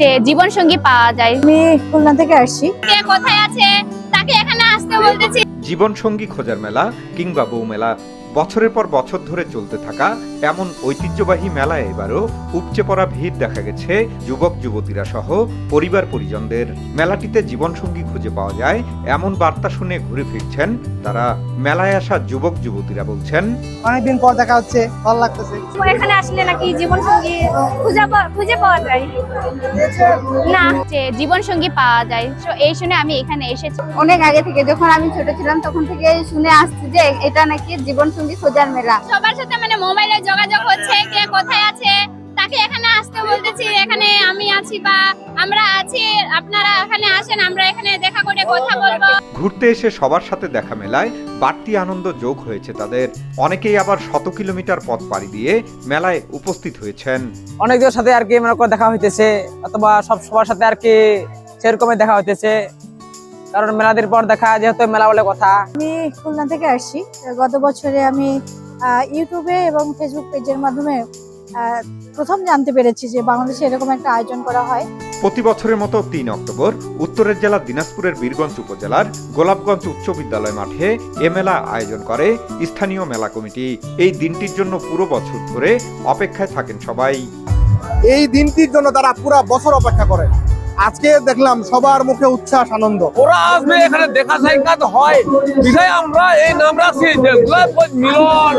যে জীবন সঙ্গী পাওয়া যায়। আমি খুলনা থেকে আসছি। কে কোথায় আছে? তাকে এখানে আসতে বলতেছি। জীবন সঙ্গী খোঁজার মেলা কিংবা বউ মেলা। বছরের পর বছর ধরে চলতে থাকা এমন ঐতিহ্যবাহী মেলায় এবারও উপচে পড়া ভিড় দেখা গেছে যুবক যুবতীরা সহ পরিবার পরিজনদের। মেলাটিতে জীবনসঙ্গী খুঁজে পাওয়া যায় এমন বার্তা শুনে ঘুরে ফিরছেন তারা। মেলায় আসা যুবক যুবতীরা বলছেন অনেকদিন পর দেখা হচ্ছে ভালো লাগতেছে। এখানে আসলে নাকি জীবন সঙ্গী খুঁজে পাওয়া- খুঁজে পাওয়া যায়? না। যে জীবন সঙ্গী পাওয়া যায় তো এই শুনে আমি এখানে এসেছি। অনেক আগে থেকে যখন আমি ছোট ছিলাম তখন থেকে শুনে আসছি যে এটা নাকি জীবন সঙ্গী খোঁজার মেলা। সবার সাথে মানে মোবাইলে যোগাযোগ হচ্ছে কে কোথায় আছে তাকে এখানে আসতে বলতেছি এখানে আমি আছি বা আমরা আছি আপনারা এখানে আসেন আমরা এখানে দেখা করে কথা বলব। ঘুরতে এসে সবার সাথে দেখা মেলায় বাড়তি আনন্দ যোগ হয়েছে তাদের। অনেকেই আবার শত কিলোমিটার পথ পাড়ি দিয়ে মেলায় উপস্থিত হয়েছেন। অনেকদের সাথে আর কি মনে করো দেখা হইতেছে অথবা সব সবার সাথে আর কি সেরকমই দেখা হইতেছে। কারণ মেলাদের পর দেখা যেহেতু মেলা বলে কথা। আমি খুলনা থেকে আসছি। গত বছরে আমি ইউটিউবে এবং ফেসবুক পেজের মাধ্যমে প্রথম জানতে পেরেছি যে বাংলাদেশে এরকম একটা আয়োজন করা হয়। প্রতি বছরের মতো তিন অক্টোবর উত্তরের জেলা দিনাজপুরের বীরগঞ্জ উপজেলার গোলাপগঞ্জ উচ্চ বিদ্যালয় মাঠে এ মেলা আয়োজন করে স্থানীয় মেলা কমিটি। এই দিনটির জন্য পুরো বছর ধরে অপেক্ষায় থাকেন সবাই। এই দিনটির জন্য তারা পুরো বছর অপেক্ষা করে আজকে দেখলাম সবার মুখে উচ্ছ্বাস আনন্দ। ওরা আসবে এখানে দেখা সাক্ষাৎ হয়। বিধায় আমরা এই নাম রাখছি মিলন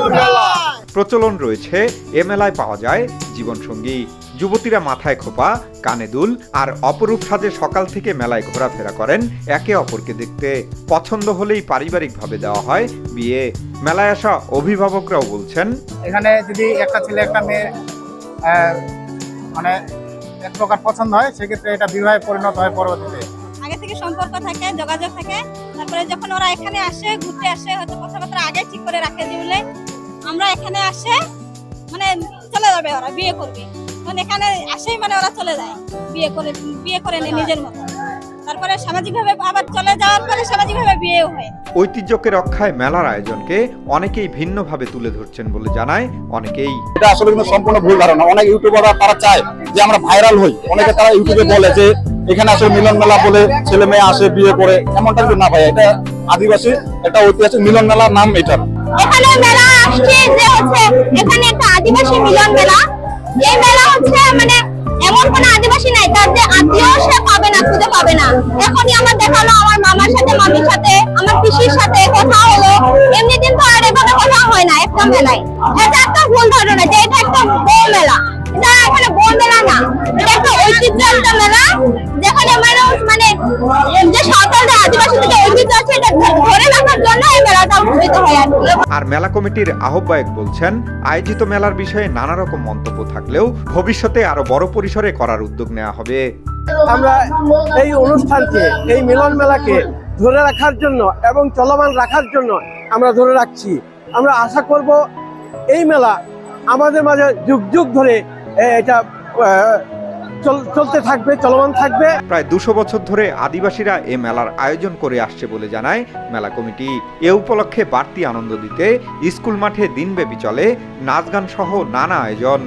প্রচলন রয়েছে এ মেলায় পাওয়া যায় জীবনসঙ্গী। যুবতীরা মাথায় খোপা কানে দুল আর অপরূপ সাজে সকাল থেকে মেলায় ঘোরাফেরা করেন একে অপরকে দেখতে। পছন্দ হলেই পারিবারিকভাবে দেওয়া হয় বিয়ে। মেলায় আসা অভিভাবকরাও বলছেন এখানে যদি একটা ছেলে একটা মেয়ে মানে এক প্রকার পছন্দ হয় সেক্ষেত্রে এটা বিবাহে পরিণত হয় পরবর্তীতে। আগে থেকে সম্পর্ক থাকে যোগাযোগ থাকে। তারপরে যখন ওরা এখানে আসে ঘুরতে আসে হয়তো কথাবার্তা আগে ঠিক করে রাখে দিলে আমরা এখানে আসে মানে চলে যাবে ওরা বিয়ে করবে। মানে এখানে আসেই মানে ওরা চলে যায় বিয়ে করে বিয়ে করে নেয় নিজের মতো। তারপরে সামাজিকভাবে আবার চলে যাওয়ার পরে সামাজিকভাবে বিয়েও হয়। ঐতিহ্যকে রক্ষায় মেলার আয়োজনকে অনেকেই ভিন্নভাবে তুলে ধরছেন বলে জানায় অনেকেই। এটা আসলে কিন্তু সম্পূর্ণ ভুল ধারণা। অনেক ইউটিউবাররা তারা চায় যে আমরা ভাইরাল হই। অনেকে তারা ইউটিউবে বলে যে এখানে আসলে মিলন মেলা বলে ছেলে মেয়ে আসে বিয়ে করে। এমনটা কিন্তু না ভাই এটা আদিবাসী এটা ঐতিহাসিক মিলন মেলার নাম এটার এখানে মেলা আসছে যে হচ্ছে এখানে একটা আদিবাসী মিলন মেলা। এই মেলা হচ্ছে মানে এমন কোন আদিবাসী নাই তার যে আত্মীয় সে না, খুঁজে পাবে না। এখনই আমার দেখাল আমার মামার সাথে, মামির সাথে, আমার পিসির সাথে কথা হলো। এমনি দিন তো আর এভাবে কথা হয় না, একটা মেলায়। এটা একটা ভুল ধারণা, যে এটা একটা বউ মেলা মানে আর মেলা কমিটির আহ্বায়ক বলছেন, আয়োজিত মেলার বিষয়ে নানা রকম মন্তব্য থাকলেও ভবিষ্যতে আরও বড় পরিসরে করার উদ্যোগ নেওয়া হবে। আমরা এই অনুষ্ঠানকে, এই মিলন মেলাকে ধরে রাখার জন্য এবং চলমান রাখার জন্য আমরা ধরে রাখছি। আমরা আশা করব এই মেলা আমাদের মাঝে যুগ যুগ ধরে এটা চলতে থাকবে, চলমান থাকবে। প্রায় দুশো বছর ধরে আদিবাসীরা এ মেলার আয়োজন করে আসছে বলে জানায় মেলা কমিটি। এ উপলক্ষে বাড়তি আনন্দ দিতে স্কুল মাঠে দিনব্যাপী চলে নাচ গান সহ নানা আয়োজন।